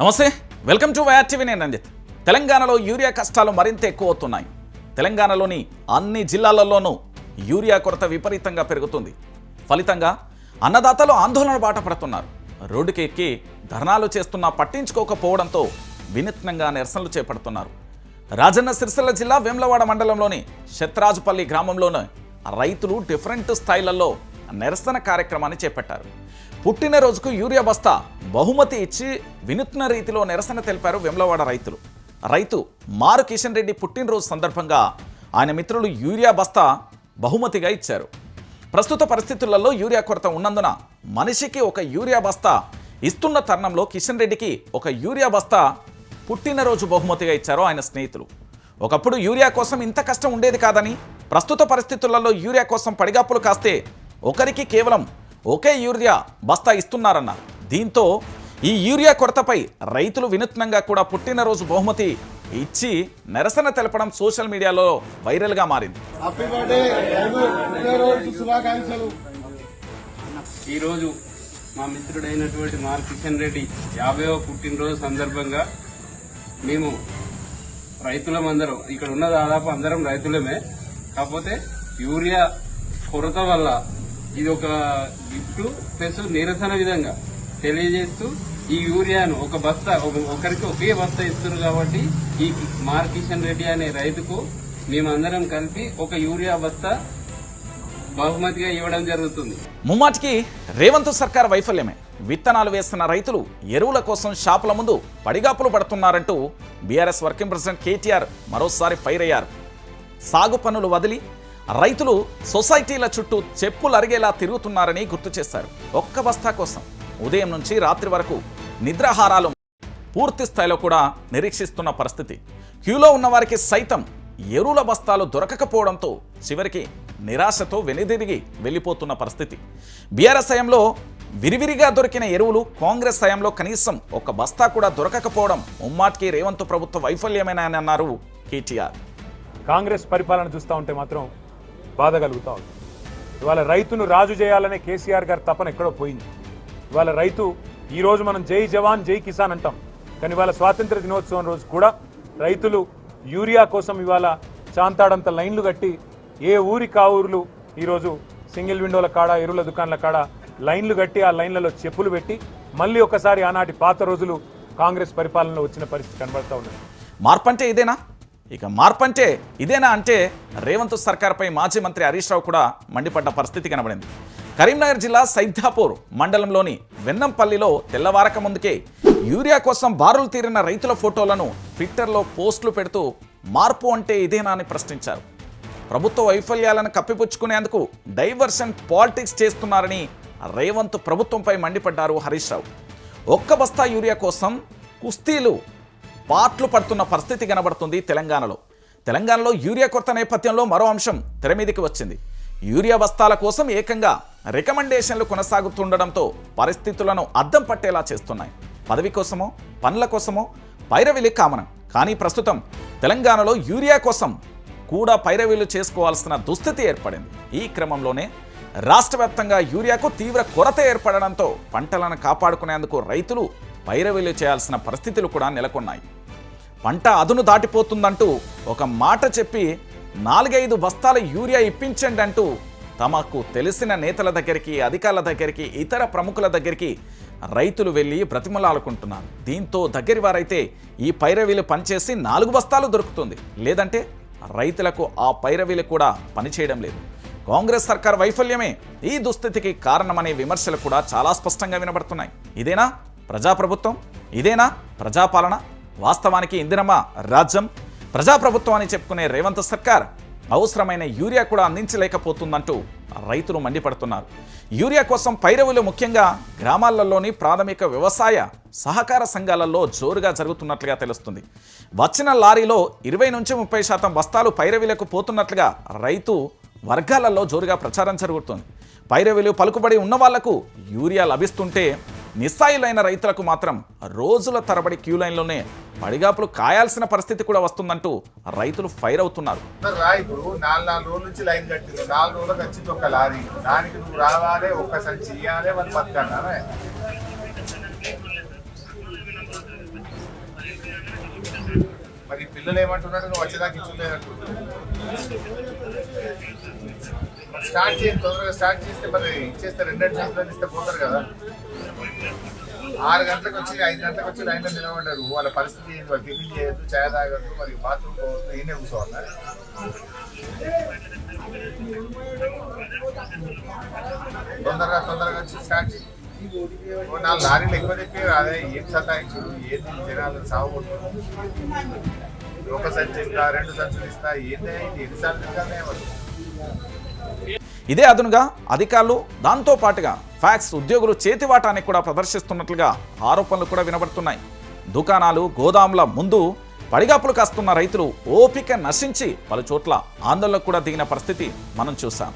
నమస్తే welcome to YR TV నేను రంజిత్. తెలంగాణలో యూరియా కష్టాలు మరింత ఎక్కువ అవుతున్నాయి తెలంగాణలోని అన్ని జిల్లాలలోనూ యూరియా కొరత విపరీతంగా పెరుగుతుంది. ఫలితంగా అన్నదాతలు ఆందోళన బాట పడుతున్నారు. రోడ్డుకి ఎక్కి ధర్నాలు చేస్తున్నా పట్టించుకోకపోవడంతో వినూత్నంగా నిరసనలు చేపడుతున్నారు. రాజన్న సిరిసిల్ల జిల్లా వేములవాడ మండలంలోని శత్రాజుపల్లి గ్రామంలోని రైతులు డిఫరెంట్ స్థాయిలలో నిరసన కార్యక్రమాన్ని చేపట్టారు. పుట్టినరోజుకు యూరియా బస్తా బహుమతి ఇచ్చి వినూత్న రీతిలో నిరసన తెలిపారు వెమ్లవాడ రైతులు. రైతు మారు కిషన్ రెడ్డి పుట్టినరోజు సందర్భంగా ఆయన మిత్రులు యూరియా బస్తా బహుమతిగా ఇచ్చారు. ప్రస్తుత పరిస్థితులలో యూరియా కొరత ఉన్నందున మనిషికి ఒక యూరియా బస్తా ఇస్తున్న తరుణంలో కిషన్ రెడ్డికి ఒక యూరియా బస్తా పుట్టినరోజు బహుమతిగా ఇచ్చారు ఆయన స్నేహితులు. ఒకప్పుడు యూరియా కోసం ఇంత కష్టం ఉండేది కాదని ప్రస్తుత పరిస్థితులలో యూరియా కోసం పడిగాపులు కాస్తే ఒకరికి కేవలం ఒకే యూరియా బస్తా ఇస్తున్నారన్నారు దీంతో ఈ యూరియా కొరతపై రైతులు వినూత్నంగా కూడా పుట్టినరోజు బహుమతి ఇచ్చి నిరసన తెలపడం సోషల్ మీడియాలో వైరల్గా మారింది. ఈరోజు మా మిత్రుడైనటువంటి మార్ కిషన్ రెడ్డి యాభైవ పుట్టినరోజు సందర్భంగా మేము రైతులం అందరం ఇక్కడ ఉన్న దాదాపు అందరం రైతులమే. కాకపోతే యూరియా కొరత వల్ల ఇది ఒక గిఫ్ట్ ప్లస్ నిరసన విధంగా తెలియజేస్తూ ఈ యూరియాను ఒక బస్తా ఒక- ఒకరికి ఒకే బస్తా ఇస్తున్నారు కాబట్టి ఈ మార్ కిషన్ రెడ్డి అనే రైతుకు మేమందరం కలిపి ఒక యూరియా బస్తా బహుమతిగా ఇవ్వడం జరుగుతుంది. ముమ్మాటికి రేవంత్ సర్కార్ వైఫల్యమే. విత్తనాలు వేస్తున్న రైతులు ఎరువుల కోసం షాపుల ముందు పడిగాపులు పడుతున్నారంటూ బీఆర్ఎస్ వర్కింగ్ ప్రెసిడెంట్ కేటీఆర్ మరోసారి ఫైర్ అయ్యారు. సాగు పనులు వదిలి రైతులు సొసైటీల చుట్టూ చెప్పులు అరిగేలా తిరుగుతున్నారని గుర్తు చేశారు. ఒక్క బస్తా కోసం ఉదయం నుంచి రాత్రి వరకు నిద్రాహారాలు పూర్తి స్థాయిలో కూడా నిరీక్షిస్తున్న పరిస్థితి. క్యూలో ఉన్న వారికి సైతం ఎరువుల బస్తాలు దొరకకపోవడంతో చివరికి నిరాశతో వెనుదిరిగి వెళ్ళిపోతున్న పరిస్థితి. బీఆర్ఎస్ హయంలో విరివిరిగా దొరికిన ఎరువులు కాంగ్రెస్ హయాంలో కనీసం ఒక బస్తా కూడా దొరకకపోవడం ఉమ్మాట్కి రేవంత్ ప్రభుత్వ వైఫల్యమేనని అన్నారు కేటీఆర్. కాంగ్రెస్ పరిపాలన చూస్తూ ఉంటే మాత్రం బాధ కలుగుతూ ఉంది. ఇవాళ రైతును రాజు చేయాలనే కేసీఆర్ గారి తపన ఎక్కడో పోయింది. ఇవాళ రైతు ఈరోజు మనం జై జవాన్ జై కిసాన్ అంటాం. కానీ ఇవాళ స్వాతంత్ర దినోత్సవం రోజు కూడా రైతులు యూరియా కోసం ఇవాళ చాంతాడంత లైన్లు కట్టి ఏ ఊరి కావూరులు ఈరోజు సింగిల్ విండోల కాడ ఎరువుల దుకాణాల కాడ లైన్లు కట్టి ఆ లైన్లలో చెప్పులు పెట్టి మళ్ళీ ఒకసారి ఆనాటి పాత రోజులు కాంగ్రెస్ పరిపాలనలో వచ్చిన పరిస్థితి కనబడతా ఉన్నది. మార్పంటే ఇదేనా? ఇక మార్పు అంటే ఇదేనా అంటే రేవంత్ సర్కార్పై మాజీ మంత్రి హరీష్ రావు కూడా మండిపడ్డ పరిస్థితి కనబడింది. కరీంనగర్ జిల్లా సైద్ధాపూర్ మండలంలోని వెన్నంపల్లిలో తెల్లవారక ముందుకే యూరియా కోసం బారులు తీరిన రైతుల ఫోటోలను ట్విట్టర్లో పోస్టులు పెడుతూ మార్పు అంటే ఇదేనా అని ప్రశ్నించారు. ప్రభుత్వ వైఫల్యాలను కప్పిపుచ్చుకునేందుకు డైవర్షన్ పాలిటిక్స్ చేస్తున్నారని రేవంత్ ప్రభుత్వంపై మండిపడ్డారు హరీష్ రావు. ఒక్క బస్తా యూరియా కోసం కుస్తీలు పాట్లు పడుతున్న పరిస్థితి కనబడుతుంది తెలంగాణలో. తెలంగాణలో యూరియా కొరత నేపథ్యంలో మరో అంశం తెర మీదకి వచ్చింది. యూరియా బస్తాల కోసం ఏకంగా రికమెండేషన్లు కొనసాగుతుండడంతో పరిస్థితులను అద్దం పట్టేలా చేస్తున్నాయి. పదవి కోసమో పనుల కోసమో పైరవిలి కామనం కానీ ప్రస్తుతం తెలంగాణలో యూరియా కోసం కూడా పైరవీలు చేసుకోవాల్సిన దుస్థితి ఏర్పడింది. ఈ క్రమంలోనే రాష్ట్ర వ్యాప్తంగా యూరియాకు తీవ్ర కొరత ఏర్పడడంతో పంటలను కాపాడుకునేందుకు రైతులు పైరవీలు చేయాల్సిన పరిస్థితులు కూడా నెలకొన్నాయి. పంట అదును దాటిపోతుందంటూ ఒక మాట చెప్పి నాలుగైదు బస్తాల యూరియా ఇప్పించండి అంటూ తమకు తెలిసిన నేతల దగ్గరికి అధికారుల దగ్గరికి ఇతర ప్రముఖుల దగ్గరికి రైతులు వెళ్ళి బ్రతిమలాడుకుంటున్నారు. దీంతో దగ్గరి వారైతే ఈ పైరవీలు పనిచేసి నాలుగు బస్తాలు దొరుకుతుంది. లేదంటే రైతులకు ఆ పైరవీలు కూడా పనిచేయడం లేదు. కాంగ్రెస్ సర్కార్ వైఫల్యమే. ఈ దుస్థితికి కారణమనే విమర్శలు కూడా చాలా స్పష్టంగా వినబడుతున్నాయి. ఇదేనా ప్రజాప్రభుత్వం? ఇదేనా ప్రజాపాలన? వాస్తవానికి ఇందిరమ్మ రాజ్యం ప్రజాప్రభుత్వం అని చెప్పుకునే రేవంత్ సర్కార్ అవసరమైన యూరియా కూడా అందించలేకపోతుందంటూ రైతులు మండిపడుతున్నారు. యూరియా కోసం పైరవులు ముఖ్యంగా గ్రామాలలోని ప్రాథమిక వ్యవసాయ సహకార సంఘాలలో జోరుగా జరుగుతున్నట్లుగా తెలుస్తుంది. వచ్చిన లారీలో ఇరవై నుంచి ముప్పై శాతం బస్తాలు పైరవీలకు పోతున్నట్లుగా రైతు వర్గాలలో జోరుగా ప్రచారం జరుగుతుంది. పైరవీలు పలుకుబడి ఉన్న వాళ్ళకు యూరియా లభిస్తుంటే నిస్సాయిలైన రైతులకు మాత్రం రోజుల తరబడి క్యూ లైన్లోనే పడిగాపులు కాయాల్సిన పరిస్థితి కూడా వస్తుందంటూ రైతులు ఫైర్ అవుతున్నారు. ఇప్పుడు నాలుగు నాలుగు రోజుల నుంచి లైన్ కట్టింది. నాలుగు రోజులకు వచ్చింది ఒక లారీ. దానికి నువ్వు రావాలి ఒక్క సంచి ఇవ్వాలి వాళ్ళు బతకన్నారా మరి ఈ పిల్లలు ఏమంటున్నాడు నువ్వు వచ్చేదాకా ఇచ్చులేదంటు స్టార్ట్ చేయండి తొందరగా స్టార్ట్ చేస్తే మరి ఇచ్చేస్తే రెండెండు గంటలు ఇస్తే పోతారు కదా. ఆరు గంటలకు వచ్చి ఐదు గంటలకు వచ్చి లైన్లో నిలబడ్డారు. వాళ్ళ పరిస్థితి ఏంటి? వాళ్ళు టిఫిన్ చేయొద్దు చాయ్ తాగద్దు మరి బాత్రూమ్ పోవద్దు ఈయనే కూర్చోవాలి? తొందరగా తొందరగా వచ్చి స్టార్ట్ చేసి నాలుగు లారీలు ఎక్కువ తెప్పి అదే ఏం సతాయించు ఏది జనాలు సాగు ఒక సంచి ఇస్తా రెండు సంచులు ఇస్తా ఏందే ఇది? ఎన్నిసార్లు తింటానే వాళ్ళు ఇదే అదునుగా అధికారులు దాంతో పాటుగా ఫ్యాక్స్ ఉద్యోగులు చేతివాటానికి కూడా ప్రదర్శిస్తున్నట్లుగా ఆరోపణలు కూడా వినబడుతున్నాయి. దుకాణాలు గోదాముల ముందు పడిగాపులు కాస్తున్న రైతులు ఓపిక నశించి పలు చోట్ల ఆందోళనకు కూడా దిగిన పరిస్థితి మనం చూసాం